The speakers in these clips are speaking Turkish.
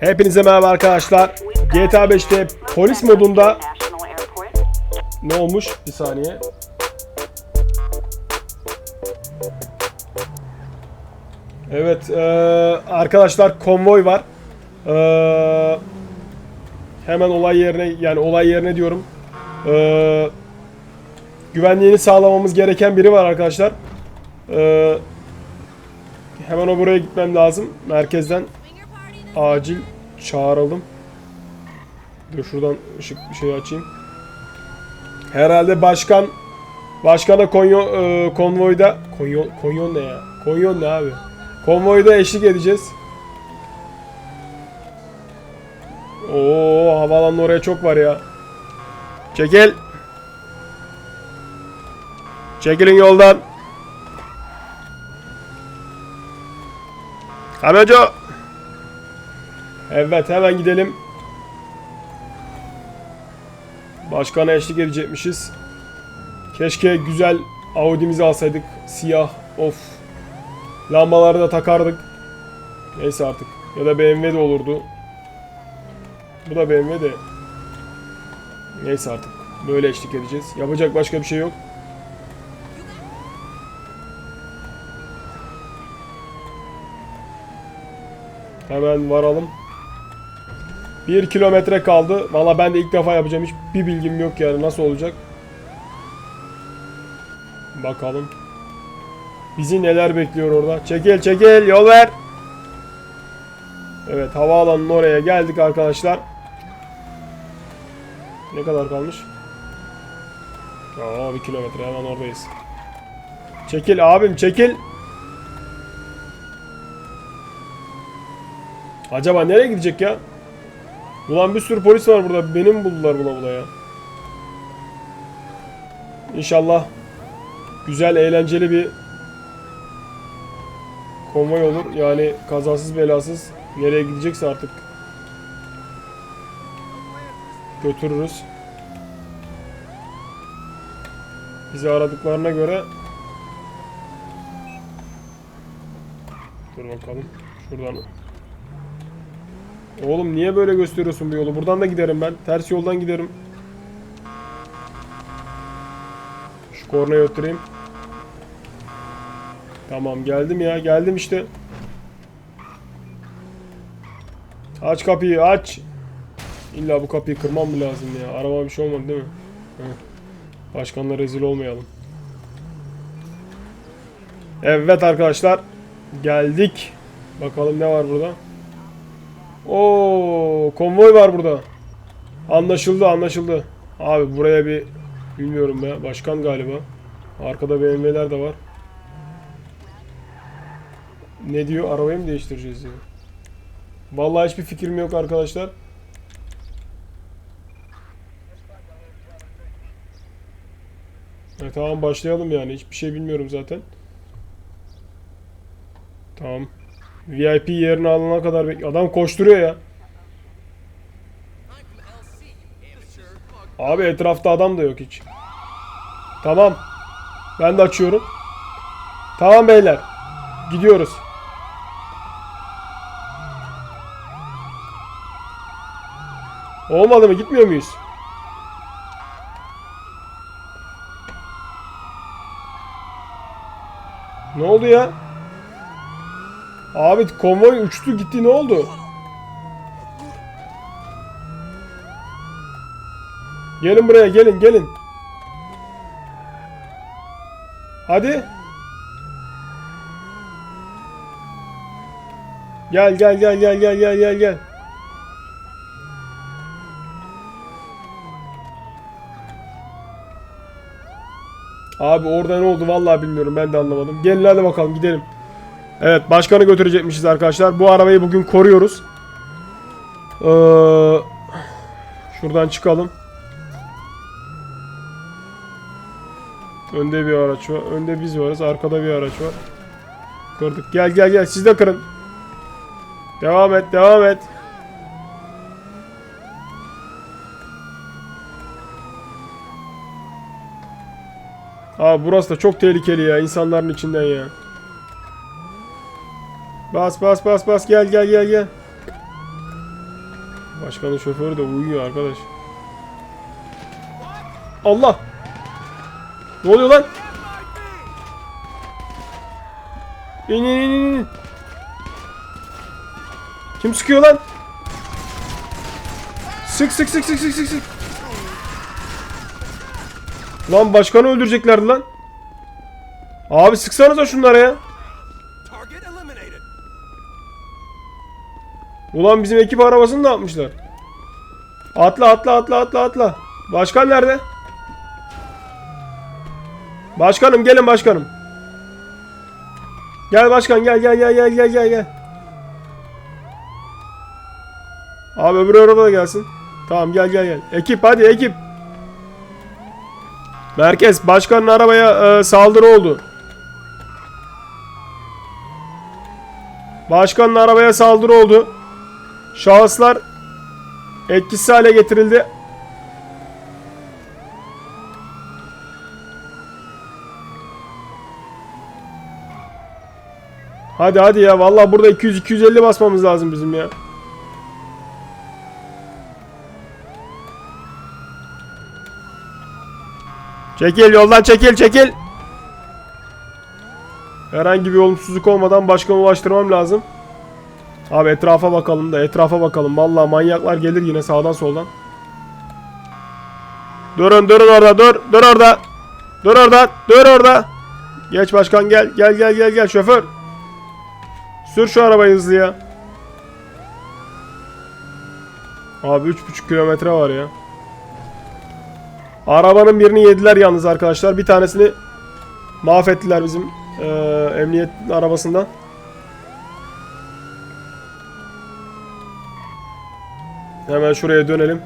Hepinize merhaba arkadaşlar. GTA 5'te polis modunda ne olmuş? Bir saniye. Evet eee, arkadaşlar konvoy var. Eee, hemen olay yerine yani olay yerine diyorum. Eee, güvenliğini sağlamamız gereken biri var arkadaşlar. Eee, hemen o buraya gitmem lazım. Merkezden acil çağıralım. Dur şuradan ışık bir şey açayım. Herhalde başkan başkana konyo, e, konvoyda konyo, konyon ne ya? Konyon ne abi? Konvoyda eşlik edeceğiz. Oo havaalanı oraya çok var ya. Çekil. Çekilin yoldan. Kamyoncu. Evet hemen gidelim. Başkana eşlik edecekmişiz. Keşke güzel Audi'mizi alsaydık. Siyah. Of. Lambaları da takardık. Neyse artık. Ya da BMW de olurdu. Bu da BMW de. Neyse artık. Böyle eşlik edeceğiz. Yapacak başka bir şey yok. Hemen varalım. Bir kilometre kaldı. Valla ben de ilk defa yapacağım. Hiç bir bilgim yok yani nasıl olacak. Bakalım. Bizi neler bekliyor orada. Çekil çekil yol ver. Evet havaalanının oraya geldik arkadaşlar. Ne kadar kalmış? Aa bir kilometre hemen oradayız. Çekil abim çekil. Acaba nereye gidecek ya? Ulan bir sürü polis var burada. Beni mi buldular bula bula ya? İnşallah güzel, eğlenceli bir konvoy olur. Yani kazasız belasız nereye gidecekse artık götürürüz. Bizi aradıklarına göre Dur bakalım. Şuradan Oğlum niye böyle gösteriyorsun bu yolu? Buradan da giderim ben. Ters yoldan giderim. Şu kornayı öttüreyim. Tamam geldim ya. Geldim işte. Aç kapıyı aç. İlla bu kapıyı kırmam mı lazım ya? Araba bir şey olmadı değil mi? Heh. Başkanla rezil olmayalım. Evet arkadaşlar. Geldik. Bakalım ne var burada. Oo, konvoy var burada. Anlaşıldı, anlaşıldı. Abi buraya bir bilmiyorum ya. Başkan galiba. Arkada BMW'ler de var. Ne diyor? Arabayı mı değiştireceğiz diyor. Vallahi hiçbir fikrim yok arkadaşlar. E, tamam başlayalım yani. Hiçbir şey bilmiyorum zaten. Tamam. VIP yerini alana kadar bek Adam koşturuyor ya. Abi etrafta adam da yok hiç. Tamam. Ben de açıyorum. Tamam beyler. Gidiyoruz. Olmadı mı? Gitmiyor muyuz? Ne oldu ya? Abi konvoy uçtu gitti ne oldu? Gelin buraya gelin gelin. Hadi. Gel gel gel gel gel gel gel gel. Abi orada ne oldu vallahi bilmiyorum ben de anlamadım. Gelin hadi bakalım gidelim. Evet başkanı götürecekmişiz arkadaşlar. Bu arabayı bugün koruyoruz. Ee, şuradan çıkalım. Önde bir araç var. Önde biz varız. Arkada bir araç var. Kırdık. Gel gel gel. Siz de kırın. Devam et. Devam et. Abi burası da çok tehlikeli ya. insanların içinden ya. Bas bas bas bas gel gel gel gel. Başkanın şoförü de uyuyor arkadaş. Allah! Ne oluyor lan? İn in in in. Kim sıkıyor lan? Sık sık sık sık sık sık sık. Lan başkanı öldüreceklerdi lan. Abi sıksanıza şunlara ya. Ulan bizim ekip arabasını da atmışlar. Atla atla atla atla atla. Başkan nerede? Başkanım gelin başkanım. Gel başkan gel gel gel gel gel gel. Abi öbür araba da gelsin. Tamam gel gel gel. Ekip hadi ekip. Merkez başkanın arabaya e, saldırı oldu. Başkanın arabaya saldırı oldu. Şahıslar etkisiz hale getirildi. Hadi hadi ya vallahi burada 200 250 basmamız lazım bizim ya. Çekil yoldan çekil çekil. Herhangi bir olumsuzluk olmadan başkana ulaştırmam lazım. Abi etrafa bakalım da etrafa bakalım. Vallahi manyaklar gelir yine sağdan soldan. Durun durun orada dur. Dur orada. Dur orada. Dur orada. Geç başkan gel. Gel gel gel gel şoför. Sür şu arabayı hızlı ya. Abi 3,5 kilometre var ya. Arabanın birini yediler yalnız arkadaşlar. Bir tanesini mahvettiler bizim eee, emniyet arabasından. Hemen şuraya dönelim.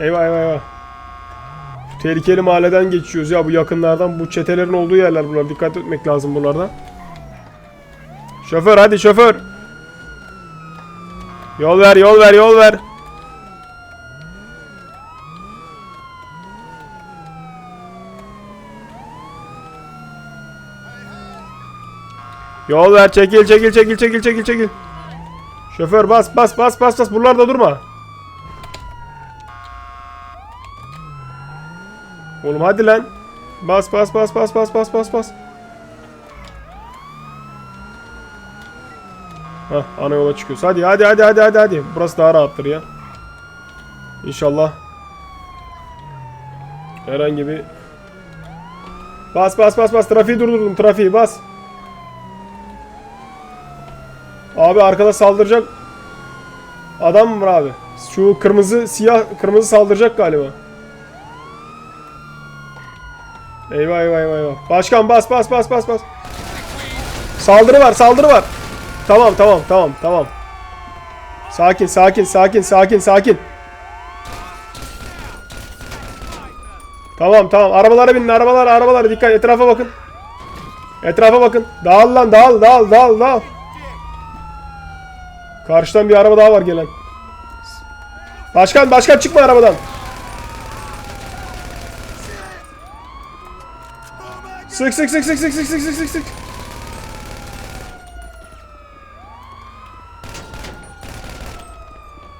Eyvah eyvah eyvah. Tehlikeli mahalleden geçiyoruz ya bu yakınlardan. Bu çetelerin olduğu yerler bunlar. Dikkat etmek lazım bunlardan. Şoför hadi şoför. Yol ver yol ver yol ver. Yol ver çekil çekil çekil çekil çekil çekil. Şoför bas bas bas bas bas buralarda durma. Oğlum hadi lan. Bas bas bas bas bas bas bas bas. Hah ana yola çıkıyoruz. Hadi hadi hadi hadi hadi hadi. Burası daha rahattır ya. İnşallah. Herhangi bir Bas bas bas bas trafiği durdurdum trafiği bas. Abi arkada saldıracak adam mı var abi? Şu kırmızı siyah kırmızı saldıracak galiba. Eyvah eyvah eyvah eyvah. Başkan bas bas bas bas bas. Saldırı var saldırı var. Tamam tamam tamam tamam. Sakin sakin sakin sakin sakin. Tamam tamam arabalara binin arabalara arabalara dikkat etrafa bakın. Etrafa bakın. Dağıl lan dağıl dağıl dağıl dağıl. Karşıdan bir araba daha var gelen. Başkan başkan çıkma arabadan. Sık sık sık sık sık sık sık sık sık sık.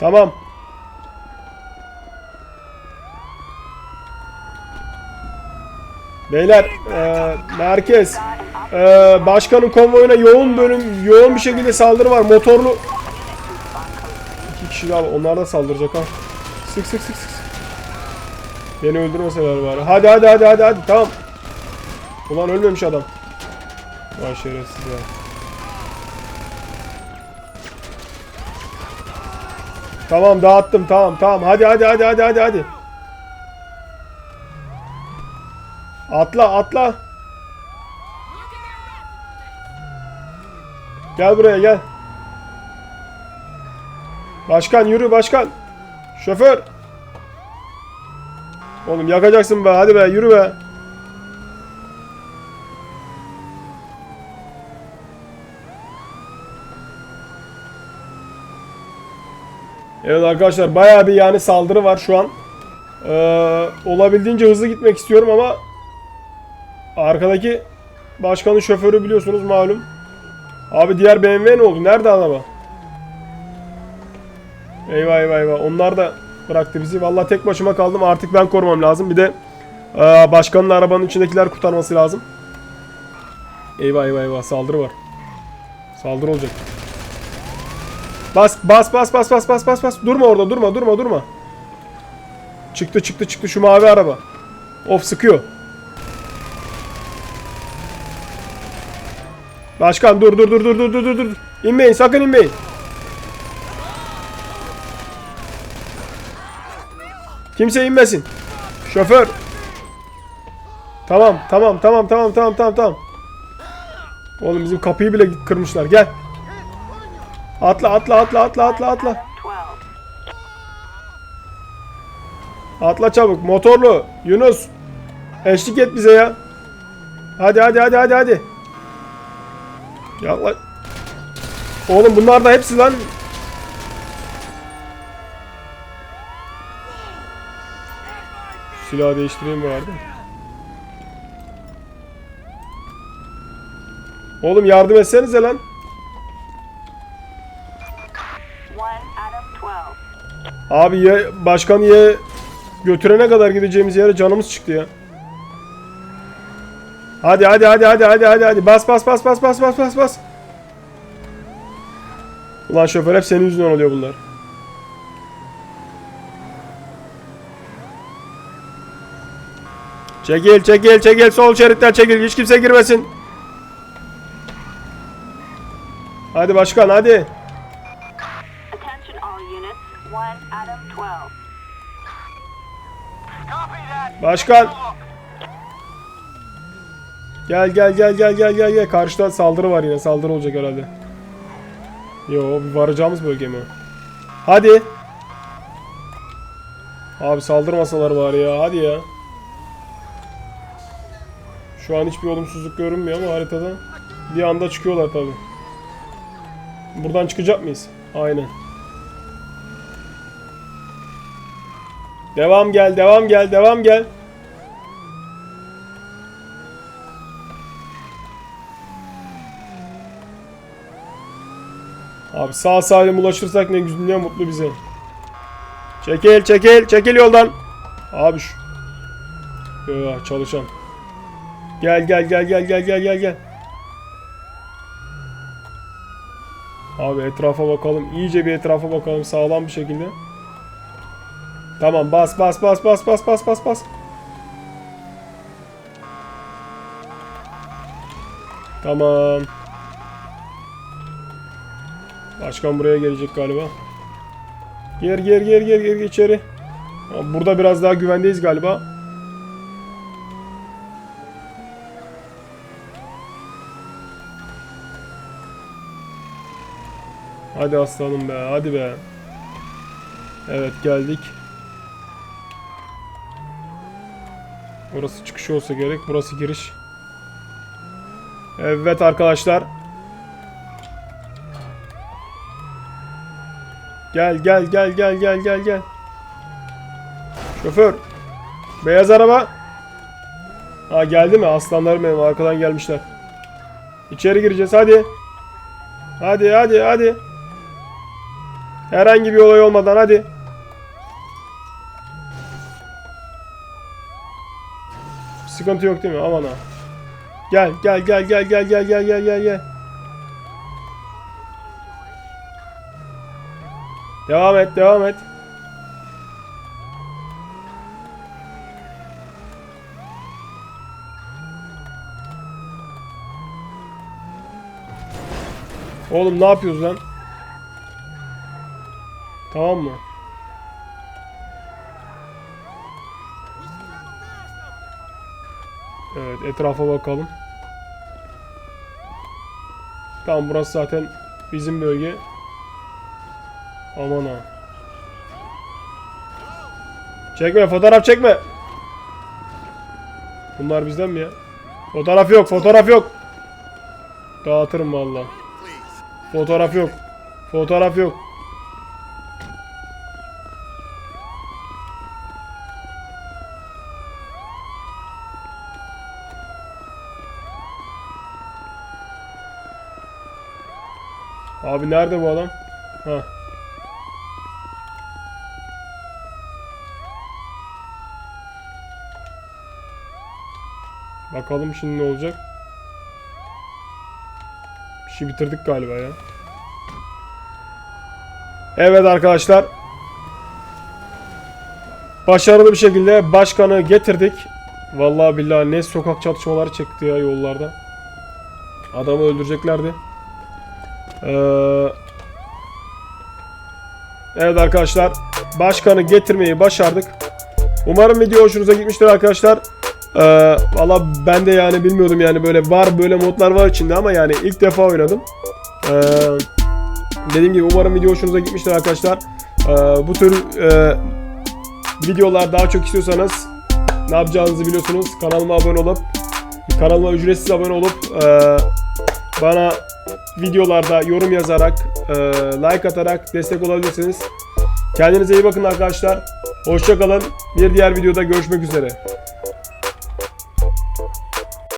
Tamam. Beyler, eee, merkez. Eee, başkanın konvoyuna yoğun bölüm, yoğun bir şekilde saldırı var. Motorlu kişi daha. Onlar da saldıracak ha. Sık sık sık sık. Beni öldürmeseler bari. Hadi hadi hadi hadi hadi tamam. Ulan ölmemiş adam. Vay şerefsiz ya. Tamam dağıttım tamam tamam. Hadi hadi hadi hadi hadi hadi. Atla atla. Gel buraya gel. Başkan yürü başkan. Şoför. Oğlum yakacaksın be hadi be yürü be. Evet arkadaşlar bayağı bir yani saldırı var şu an. Ee, olabildiğince hızlı gitmek istiyorum ama arkadaki başkanın şoförü biliyorsunuz malum. Abi diğer BMW ne oldu? Nerede araba? Eyvah eyvah eyvah. Onlar da bıraktı bizi. Valla tek başıma kaldım. Artık ben korumam lazım. Bir de aa, başkanın arabanın içindekiler kurtarması lazım. Eyvah eyvah eyvah. Saldırı var. Saldırı olacak. Bas bas bas bas bas bas bas bas. Durma orada durma durma durma. Çıktı çıktı çıktı şu mavi araba. Of sıkıyor. Başkan dur dur dur dur dur dur dur. İnmeyin sakın inmeyin. Kimse inmesin. Şoför. Tamam tamam tamam tamam tamam tamam tamam. Oğlum bizim kapıyı bile kırmışlar. Gel. Atla atla atla atla atla atla. 12. Atla çabuk. Motorlu. Yunus. Eşlik et bize ya. Hadi hadi hadi hadi hadi. Yaklaş. Oğlum bunlar da hepsi lan. Silahı değiştireyim vardı. Oğlum yardım etsenize lan. One out of 12. Abi ya başkan ya götürene kadar gideceğimiz yere canımız çıktı ya. Hadi hadi hadi hadi hadi hadi hadi bas bas bas bas bas bas bas bas. Ulan şoför hep senin yüzünden oluyor bunlar. Çekil çekil çekil sol şeritten çekil hiç kimse girmesin. Hadi başkan hadi. Attention all units. One out of 12. Başkan. Gel gel gel gel gel gel gel. Karşıda saldırı var yine. Saldırı olacak herhalde. Yo bir varacağımız bölge mi? Hadi. Abi saldırmasalar bari ya. Hadi ya. Şu an hiçbir olumsuzluk görünmüyor ama haritada. Bir anda çıkıyorlar tabi. Buradan çıkacak mıyız? Aynen. Devam gel, devam gel, devam gel. Abi sağ salim ulaşırsak ne güzel ne mutlu bize. Çekil çekil çekil yoldan. Abi şu. Ya çalışan. Gel gel gel gel gel gel gel gel. Abi etrafa bakalım. iyice bir etrafa bakalım sağlam bir şekilde. Tamam bas bas bas bas bas bas bas bas. Tamam. Başkan buraya gelecek galiba. Gir gir gir gir gir içeri. Burada biraz daha güvendeyiz galiba. Hadi aslanım be hadi be. Evet geldik. Burası çıkış olsa gerek. Burası giriş. Evet arkadaşlar. Gel gel gel gel gel gel gel. Şoför. Beyaz araba. Ha geldi mi? Aslanlarım benim arkadan gelmişler. İçeri gireceğiz hadi. Hadi hadi hadi. Herhangi bir olay olmadan hadi. Sıkıntı yok değil mi? Aman ha. Gel gel gel gel gel gel gel gel gel gel. Devam et devam et. Oğlum ne yapıyoruz lan? Tamam mı? Evet etrafa bakalım. Tamam burası zaten bizim bölge. Aman ha. Çekme fotoğraf çekme. Bunlar bizden mi ya? Fotoğraf yok fotoğraf yok. Dağıtırım valla. Fotoğraf yok. Fotoğraf yok. Abi nerede bu adam? Ha. Bakalım şimdi ne olacak. Bir şey bitirdik galiba ya. Evet arkadaşlar. Başarılı bir şekilde başkanı getirdik. Vallahi billahi ne sokak çatışmaları çekti ya yollarda. Adamı öldüreceklerdi. Ee, evet arkadaşlar. Başkanı getirmeyi başardık. Umarım video hoşunuza gitmiştir arkadaşlar. Ee, Valla ben de yani bilmiyordum yani böyle var böyle modlar var içinde ama yani ilk defa oynadım. Ee, dediğim gibi umarım video hoşunuza gitmiştir arkadaşlar. Ee, bu tür e, videolar daha çok istiyorsanız ne yapacağınızı biliyorsunuz. Kanalıma abone olup kanalıma ücretsiz abone olup e, bana videolarda yorum yazarak e, like atarak destek olabilirsiniz. Kendinize iyi bakın arkadaşlar. Hoşçakalın. Bir diğer videoda görüşmek üzere.